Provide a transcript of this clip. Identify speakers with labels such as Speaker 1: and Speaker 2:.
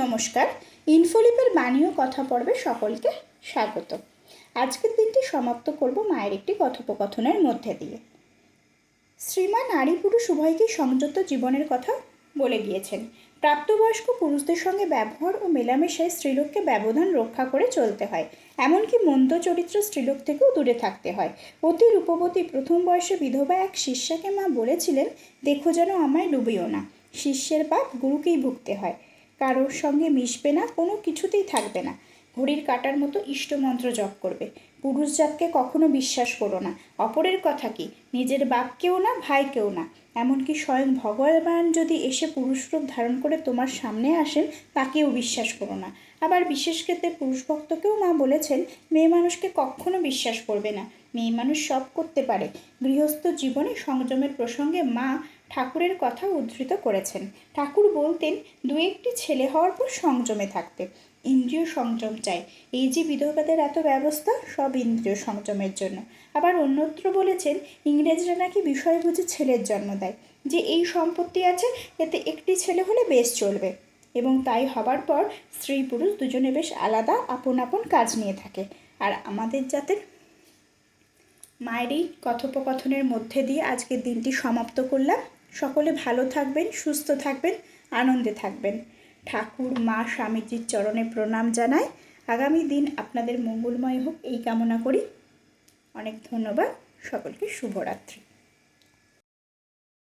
Speaker 1: নমস্কার, ইনফোলিপের বাণী ও কথা পর্বে সকলকে স্বাগত। আজকের দিনটি সমাপ্ত করব মায়ের একটি কথোপকথনের মধ্যে দিয়ে। শ্রীমা নারী পুরুষ উভয়কেই সংযত জীবনের কথা বলে গিয়েছেন। প্রাপ্তবয়স্ক পুরুষদের সঙ্গে ব্যবহার ও মেলামেশায় স্ত্রীলোককে ব্যবধান রক্ষা করে চলতে হয়। এমনকি মন্দ চরিত্র স্ত্রীলোক থেকেও দূরে থাকতে হয়। অতি রূপবতী প্রথম বয়সে বিধবা এক শিষ্যাকে মা বলেছিলেন, দেখো যেন আমায় ডুবিও না। শিষ্যের পাপ গুরুকেই ভুগতে হয়। কারোর সঙ্গে মিশবে না, কোনো কিছুতেই থাকবে না। ঘড়ির কাটার মতো ইষ্টমন্ত্র জপ করবে। পুরুষ জাতকে কখনো বিশ্বাস করো না। অপরের কথা কি? নিজের বাপকেও না, ভাইকেও না। এমনকি স্বয়ং ভগবান যদি এসে পুরুষ রূপ ধারণ করে তোমার সামনে আসেন, তাকেও বিশ্বাস করো না। আবার বিশেষ ক্ষেত্রে পুরুষ ভক্তকেও মা বলেছেন, মেয়ে মানুষকে কখনো বিশ্বাস করবে না। মেয়ে মানুষ সব করতে পারে। গৃহস্থ জীবনে সংযমের প্রসঙ্গে মা ঠাকুরের কথা উদ্ধৃত করেছেন। ঠাকুর বলতেন, দু একটি ছেলে হওয়ার পর সংযমে থাকতে। ইন্দ্রিয় সংযম চাই। এই যে বিধবাদের এত ব্যবস্থা, সব ইন্দ্রিয় সংযমের জন্য। আবার অন্যত্র বলেছেন, ইংরেজরা নাকি বিষয় বুঝে ছেলের জন্ম দেয়। যে এই সম্পত্তি আছে, এতে একটি ছেলে হলে বেশ চলবে। এবং তাই হবার পর স্ত্রী পুরুষ দুজনে বেশ আলাদা আপন আপন কাজ নিয়ে থাকে। আর আমাদের জাতের মায়ের এই কথোপকথনের মধ্যে দিয়ে আজকের দিনটি সমাপ্ত করলাম। সকলে ভালো থাকবেন, সুস্থ থাকবেন, আনন্দে থাকবেন। ঠাকুর, মা, স্বামীজির চরণে প্রণাম জানায় আগামী দিন আপনাদের মঙ্গলময় হোক, এই কামনা করি। অনেক ধন্যবাদ। সকলকে শুভরাত্রি।